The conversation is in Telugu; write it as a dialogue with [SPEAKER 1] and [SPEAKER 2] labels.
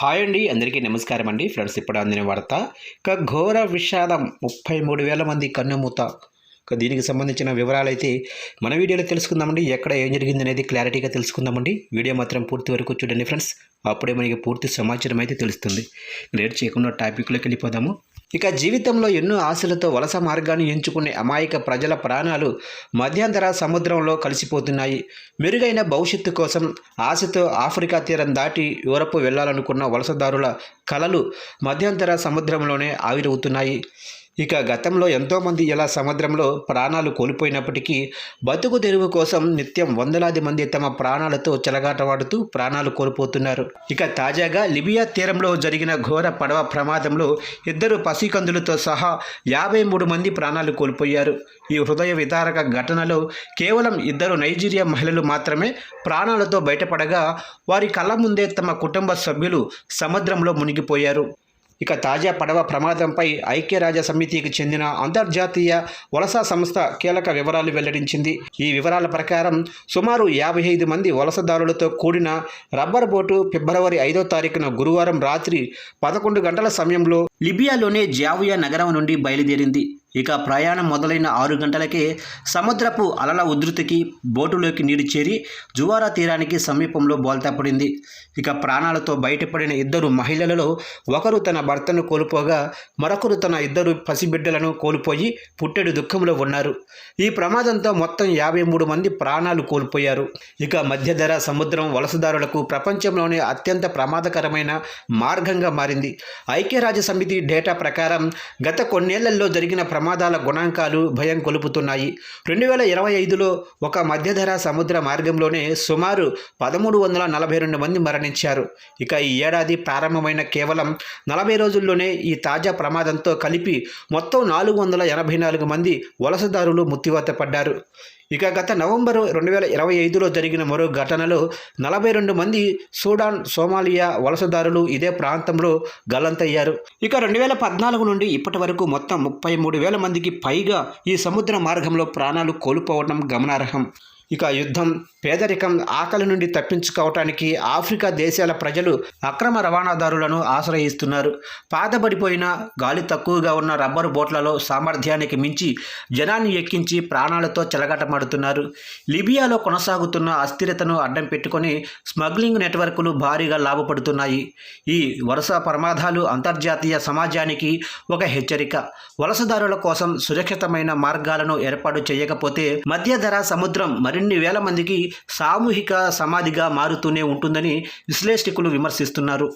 [SPEAKER 1] హాయ్ అండి అందరికీ నమస్కారం అండి. ఫ్రెండ్స్ ఇప్పుడు అందిన వార్త ఇక ఘోర విషాదం ముప్పై మూడు వేల మంది కన్నుమూత. ఇక దీనికి సంబంధించిన వివరాలు అయితే మన వీడియోలో తెలుసుకుందామండి. ఎక్కడ ఏం జరిగింది అనేది క్లారిటీగా తెలుసుకుందామండి. వీడియో మాత్రం పూర్తి వరకు చూడండి ఫ్రెండ్స్. అప్పుడే మనకి పూర్తి సమాచారం అయితే తెలుస్తుంది. లేట్ చేయకుండా టాపిక్లోకి వెళ్ళిపోదాము. ఇక జీవితంలో ఎన్నో ఆశలతో వలస మార్గాన్ని ఎంచుకునే అమాయక ప్రజల ప్రాణాలు మధ్యాంతర సముద్రంలో కలిసిపోతున్నాయి. మెరుగైన భవిష్యత్తు కోసం ఆశతో ఆఫ్రికా తీరం దాటి యూరప్ వెళ్ళాలనుకున్న వలసదారుల కలలు మధ్యంతర సముద్రంలోనే ఆవిరవుతున్నాయి. ఇక గతంలో ఎంతోమంది ఇలా సముద్రంలో ప్రాణాలు కోల్పోయినప్పటికీ బతుకు తెరువు కోసం నిత్యం వందలాది మంది తమ ప్రాణాలతో చెలగాటవాడుతూ ప్రాణాలు కోల్పోతున్నారు. ఇక తాజాగా లిబియా తీరంలో జరిగిన ఘోర పడవ ప్రమాదంలో ఇద్దరు పసికందులతో సహా యాభై మూడు మంది ప్రాణాలు కోల్పోయారు. ఈ హృదయ విదారక ఘటనలో కేవలం ఇద్దరు నైజీరియా మహిళలు మాత్రమే ప్రాణాలతో బయటపడగా వారి కళ్ళ ముందే తమ కుటుంబ సభ్యులు సముద్రంలో మునిగిపోయారు. ఇక తాజా పడవ ప్రమాదంపై ఐక్యరాజ్య సమితికి చెందిన అంతర్జాతీయ వలస సంస్థ కీలక వివరాలు వెల్లడించింది. ఈ వివరాల ప్రకారం సుమారు యాభై ఐదు మంది వలసదారులతో కూడిన రబ్బర్ బోటు ఫిబ్రవరి ఐదో తారీఖున గురువారం రాత్రి పదకొండు గంటల సమయంలో లిబియాలోనే జావియా నగరం నుండి బయలుదేరింది. ఇక ప్రయాణం మొదలైన ఆరు గంటలకే సముద్రపు అలల ఉధృతికి బోటులోకి నీరు చేరి జువారా తీరానికి సమీపంలో బోల్తా పడింది. ఇక ప్రాణాలతో బయటపడిన ఇద్దరు మహిళలలో ఒకరు తన భర్తను కోల్పోగా మరొకరు తన ఇద్దరు పసిబిడ్డలను కోల్పోయి పుట్టెడు దుఃఖంలో ఉన్నారు. ఈ ప్రమాదంతో మొత్తం యాభై మూడు మంది ప్రాణాలు కోల్పోయారు. ఇక మధ్యధర సముద్రం వలసదారులకు ప్రపంచంలోనే అత్యంత ప్రమాదకరమైన మార్గంగా మారింది. ఐక్యరాజ్య సమితి డేటా ప్రకారం గత కొన్నేళ్ళలో జరిగిన ప్రమాదాల గుణాంకాలు భయం కొలుపుతున్నాయి. రెండు వేల ఇరవై ఐదులో ఒక మధ్యధర సముద్ర మార్గంలోనే సుమారు పదమూడు వందల నలభై రెండు మంది మరణించారు. ఇక ఈ ఏడాది ప్రారంభమైన కేవలం నలభై రోజుల్లోనే ఈ తాజా ప్రమాదంతో కలిపి మొత్తం నాలుగు వందల ఎనభై నాలుగు మంది వలసదారులు మృత్యువాత పడ్డారు. ఇక గత నవంబర్ రెండు వేల ఇరవై ఐదులో జరిగిన మరో ఘటనలో నలభై రెండు మంది సూడాన్ సోమాలియా వలసదారులు ఇదే ప్రాంతంలో గల్లంతయ్యారు. ఇక రెండు వేల పద్నాలుగు నుండి ఇప్పటి వరకు మొత్తం ముప్పై మూడు వేల మందికి పైగా ఈ సముద్ర మార్గంలో ప్రాణాలు కోల్పోవడం గమనార్హం. ఇక యుద్ధం పేదరికం ఆకలి నుండి తప్పించుకోవటానికి ఆఫ్రికా దేశాల ప్రజలు అక్రమ రవాణాదారులను ఆశ్రయిస్తున్నారు. పాతబడిపోయిన గాలి తక్కువగా ఉన్న రబ్బరు బోట్లలో సామర్థ్యానికి మించి జనాన్ని ఎక్కించి ప్రాణాలతో చెలగాటమాడుతున్నారు. లిబియాలో కొనసాగుతున్న అస్థిరతను అడ్డం పెట్టుకొని స్మగ్లింగ్ నెట్వర్క్లు భారీగా లాభపడుతున్నాయి. ఈ వరుస ప్రమాదాలు అంతర్జాతీయ సమాజానికి ఒక హెచ్చరిక. వలసదారుల కోసం సురక్షితమైన మార్గాలను ఏర్పాటు చేయకపోతే మధ్యధరా సముద్రం మరి మరిన్ని వేల మందికి సామూహిక సమాధిగా మారుతూనే ఉంటుందని విశ్లేషకులు విమర్శిస్తున్నారు.